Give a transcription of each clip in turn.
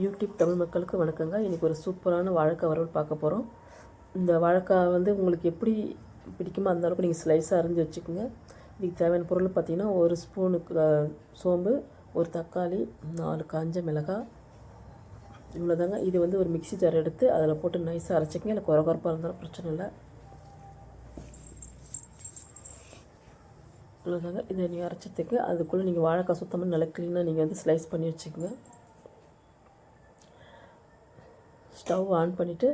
YouTube Tamil மக்களுக்கு வணக்கங்க. இன்றைக்கி ஒரு சூப்பரான வாழைக்காய் வறுவல் பார்க்க போகிறோம் இந்த வாழைக்காய் வந்து உங்களுக்கு எப்படி பிடிக்குமோ அந்த அளவுக்கு நீங்கள் ஸ்லைஸாக அரிஞ்சு வச்சுக்கோங்க. இதுக்கு தேவையான பொருள் பார்த்திங்கன்னா ஒரு ஸ்பூனுக்கு சோம்பு ஒரு தக்காளி நாலு காஞ்ச மிளகாய் இவ்வளோதாங்க இது வந்து ஒரு மிக்ஸி ஜார் எடுத்து அதில் போட்டு நைஸாக அரைச்சிக்கங்க. இல்லை குறை குறப்பாக இருந்தாலும் பிரச்சனை இல்லை. இவ்வளோதாங்க இதை நீங்கள் அரைச்சதுக்கு அதுக்குள்ளே நீங்கள் வாழைக்காய் சுத்தமாக நல்லா க்ளீனாக நீங்கள் வந்து ஸ்லைஸ் பண்ணி வச்சுக்கோங்க. ஸ்டவ் ஆன் பண்ணிவிட்டு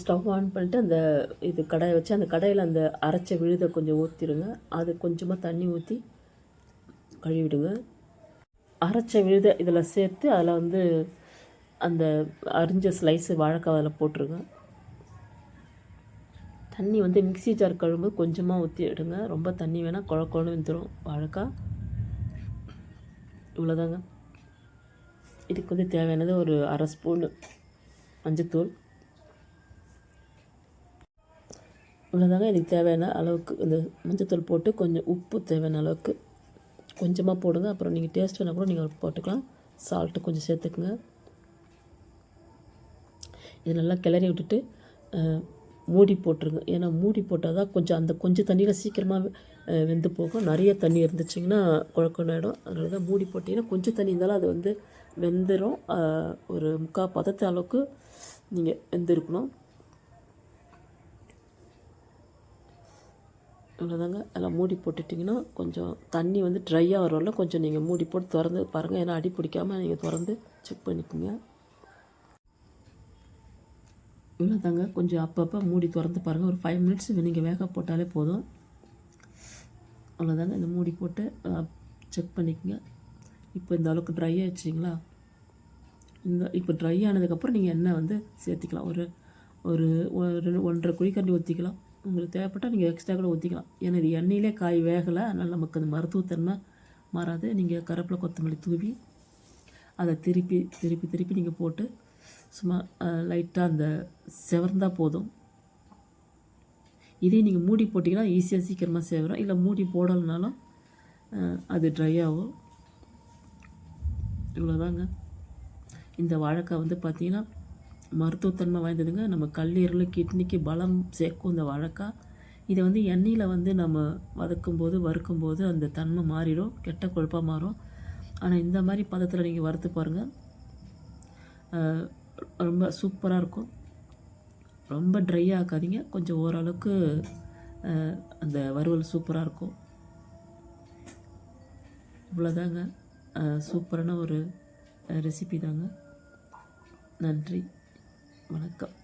ஸ்டவ் ஆன் பண்ணிட்டு அந்த இது கடாயை வச்சு அந்த கடையில் அந்த அரைச்ச விழுதை கொஞ்சம் ஊற்றிடுங்க அது கொஞ்சமாக தண்ணி ஊற்றி கழுவிடுங்க. அரைச்ச விழுதை இதில் சேர்த்து அதில் வந்து அந்த அரிஞ்ச ஸ்லைஸு வாழைக்காய் அதில் போட்டுருங்க. தண்ணி வந்து மிக்ஸி ஜார் கழும்பு கொஞ்சமாக ஊற்றி விடுங்க ரொம்ப தண்ணி வேணால் குழ குழன்னு வந்துடும் வாழைக்காய். இவ்வளோதாங்க இதுக்கு வந்து தேவையானது ஒரு அரை ஸ்பூன் மஞ்சத்தூள். இவ்வளோதாங்க இதுக்கு தேவையான அளவுக்கு இந்த மஞ்சத்தூள் போட்டு கொஞ்சம் உப்பு தேவையான அளவுக்கு கொஞ்சமாக போடுங்க. அப்புறம் நீங்கள் டேஸ்ட் வேணால் கூட நீங்கள் போட்டுக்கலாம். சால்ட்டு கொஞ்சம் சேர்த்துக்குங்க. இது நல்லா கிளறி விட்டுட்டு மூடி போட்டுருங்க. ஏன்னா மூடி போட்டால் தான் கொஞ்சம் அந்த கொஞ்சம் தண்ணியில் சீக்கிரமாக வெந்து போகும். நிறைய தண்ணி இருந்துச்சிங்கன்னா குழக்கொண்டாயிடும் அதனால தான் மூடி போட்டிங்கன்னா கொஞ்சம் தண்ணி இருந்தாலும் அது வந்து வெந்துடும் ஒரு முக்கால் பதத்த அளவுக்கு நீங்கள் வெந்திருக்கணும். இவ்வளோதாங்க எல்லாம் மூடி போட்டுட்டிங்கன்னா கொஞ்சம் தண்ணி வந்து ட்ரையாக வரல கொஞ்சம் நீங்கள் மூடி போட்டு திறந்து பாருங்கள் ஏன்னா அடி பிடிக்காமல் நீங்கள் திறந்து செக் பண்ணிக்கோங்க. இவ்வளோதாங்க கொஞ்சம் அப்பப்போ மூடி திறந்து பாருங்கள் ஒரு ஃபைவ் மினிட்ஸ் நீங்கள் வேக போட்டாலே போதும். அவ்வளோதாங்க இந்த மூடி போட்டு செக் பண்ணிக்கோங்க. இப்போ இந்த அளவுக்கு ட்ரை ஆயிடுச்சிங்களா இந்த இப்போ ட்ரை ஆனதுக்கப்புறம் நீங்கள் எண்ணெய் வந்து சேர்த்திக்கலாம். ஒரு ஒரு ரெண்டு ஒன்றரை குழிக்கண்டி ஊற்றிக்கலாம் உங்களுக்கு தேவைப்பட்டால் நீங்கள் எக்ஸ்ட்ரா கூட ஊற்றிக்கலாம் ஏன்னா இது எண்ணெயிலே காய் வேகலை. அதனால் நமக்கு அந்த மருத்துவத்தன்மை மாறாது. நீங்கள் கருப்பில் கொத்தமல்லி தூவி அதை திருப்பி திருப்பி திருப்பி நீங்கள் போட்டு சும்மா லைட்டாக அந்த செவர்ந்தால் போதும். இதே நீங்கள் மூடி போட்டிங்கன்னா ஈஸியாக சீக்கிரமாக சேவரும். இல்லை மூடி போடலைனாலும் அது ட்ரை ஆகும். இவ்வளோதாங்க இந்த வாழைக்காய் வந்து பார்த்திங்கன்னா மருத்துவத்தன்மை வாய்ந்ததுங்க. நம்ம கல்லீரல் கிட்னிக்கு பலம் சேர்க்கும் இந்த வாழைக்காய். இதை வந்து எண்ணெயில் வந்து நம்ம வதக்கும்போது வறுக்கும்போது அந்த தன்மை மாறிடும். கெட்ட கொழுப்பாக மாறும். ஆனால் இந்த மாதிரி பதத்தில் நீங்கள் வறுத்து பாருங்கள் ரொம்ப சூப்பராக இருக்கும். ரொம்ப ட்ரை ஆக்காதீங்க கொஞ்சம் ஓரளவுக்கு அந்த வறுவல் சூப்பராக இருக்கும். இவ்வளோதாங்க சூப்பரான ஒரு ரெசிபி தாங்க. நன்றி. வணக்கம்.